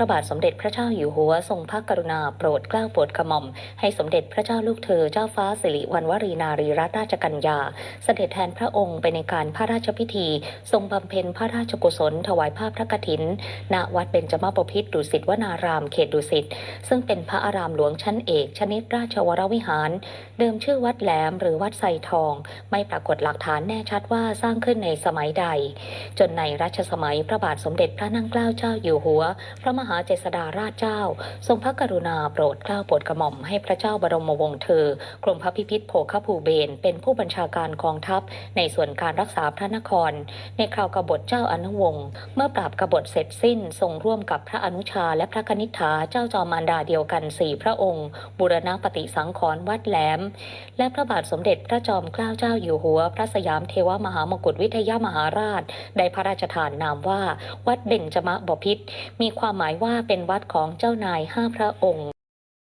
พระบาทสมเด็จพระเจ้าอยู่หัวทรงพระกรุณาโปรดเกล้าโปรดกระหม่อม ให้สมเด็จพระเจ้าลูกเธอเจ้าฟ้าสิริวัณวรีนารีรัตนราชกัญญา เสด็จแทนพระองค์ไปในการพระราชพิธี ทรงบำเพ็ญพระราชกุศล ถวายภาพพระกฐิน ณวัดเบญจมาบพิตรดุสิตวนารามเขตดุสิตซึ่งเป็นพระอารามหลวงชั้นเอกชนิดราชวรวิหาร เดิมชื่อวัดแหลมหรือวัดไซทอง ไม่ปรากฏหลักฐานแน่ชัดว่าสร้างขึ้นในสมัยใด จนในรัชสมัยพระบาทสมเด็จพระนั่งเกล้าเจ้าอยู่หัว พระมหาเจษฎาราชเจ้า ทรงพระกรุณาโปรดเกล้าโปรดกระหม่อมให้พระเจ้าบรมวงศ์เธอกรมพระพิพิธโภคภูเบศรเป็นผู้บัญชาการกองทัพ ในส่วนการรักษาพระนคร ในคราวกบฏเจ้าอนุวงศ์เมื่อปราบกบฏเสร็จสิ้นทรงร่วมกับพระอนุชาและพระคณิษฐาเจ้าจอมมารดาเดียวกันสี่พระองค์ บูรณปฏิสังขรณ์วัดแหลม และพระบาทสมเด็จพระจอมเกล้าเจ้าอยู่หัว พระสยามเทวมหามกุฏวิทยามหาราช ได้พระราชทานนามว่า วัดเบญจมะบพิตรมีความหมายว่าเป็นวัดของเจ้านายห้าพระองค์